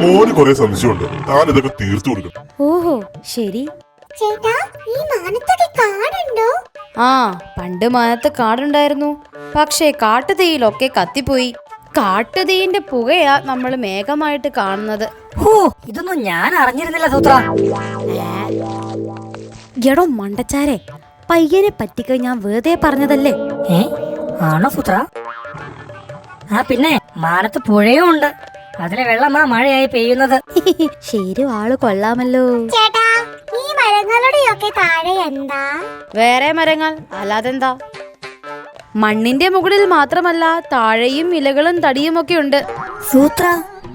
മോന് കുറെ സംശയമുണ്ട്. താൻ ഇതൊക്കെ തീർത്തു കൊടുക്കണം. ഓഹോ ശരി. ചേട്ടാ ഈ മാനത്തൊക്കെ കാടുണ്ടോ? ആ പണ്ട് മാനത്ത് കാടുണ്ടായിരുന്നു. പക്ഷേ കാട്ടുതീയിലൊക്കെ കത്തിപ്പോയി. കാട്ടുതീന്റെ പുകയാ നമ്മൾ മേഘമായിട്ട് കാണുന്നത്. ഓ ഇതൊന്നും ഞാൻ അറിഞ്ഞിരുന്നില്ല സൂത്ര. എടോ മണ്ടച്ചാരെ പയ്യനെ പറ്റിക്ക ഞാൻ വെറുതെ പറഞ്ഞതല്ലേ? ഏ ആണോ സൂത്ര? ആ പിന്നെ മാനത്ത് പുഴയും ഉണ്ട് അതിലെ വെള്ളമാ മഴയായി പെയ്യുന്നത്. ശരി ആൾ കൊള്ളാമല്ലോ. ചേട്ടാ ഈ മരങ്ങളുടെയൊക്കെ താഴെ എന്താ? വേറെ മരങ്ങൾ അല്ലാതെന്താ? മണ്ണിന്റെ മുകളിൽ മാത്രമല്ല താഴെയും ഇലകളും തടിയും ഒക്കെ ഉണ്ട്. സൂത്ര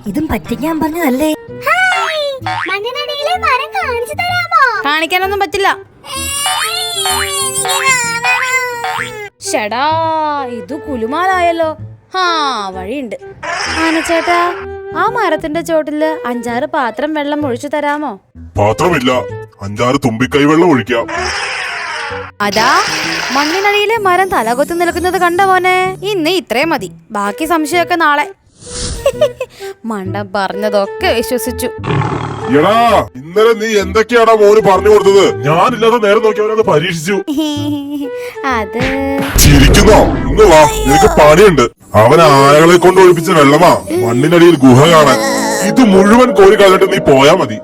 ഇതും പറ്റിക്കാൻ പറഞ്ഞതല്ലേ? ഹായ് മണ്ണിനടിയിലെ മരം കാണിച്ചു തരാമോ? കാണിക്കാനൊന്നും പറ്റില്ല. ഷടാ ഇത് കുലുമാലായല്ലോ. ഹാ വഴിയുണ്ട്. ആനച്ചേട്ടാ ആ മരത്തിന്റെ ചോട്ടിൽ അഞ്ചാറ് പാത്രം വെള്ളം ഒഴിച്ചു തരാമോ? പാത്രമില്ല. അഞ്ചാറ് തുമ്പിക്കൈ വെള്ളം ഒഴിക്കാം. അതാ മണ്ണിനടിയിലെ മരം തലകൊത്തി നിൽക്കുന്നത് കണ്ട മോനെ? ഇന്ന് ഇത്രയും മതി. ബാക്കി സംശയമൊക്കെ നാളെ. മണ്ടം പറഞ്ഞതൊക്കെ വിശ്വസിച്ചു. എടാ ഇന്നലെ നീ എന്തൊക്കെയാടാ മോന് പറഞ്ഞു കൊടുത്തത്? ഞാനില്ലാതെ നേരെ നോക്കി അവനത് പരീക്ഷിച്ചു. അത് ചിരിക്കുന്നോ? ഇന്ന് വാ നിനക്ക് പണിയുണ്ട്. അവൻ ആനകളെ കൊണ്ട് ഒഴിപ്പിച്ച വെള്ളമാ. മണ്ണിനടിയിൽ ഗുഹ കാണാൻ. ഇത് മുഴുവൻ കോരി കളഞ്ഞിട്ട് നീ പോയാ മതി.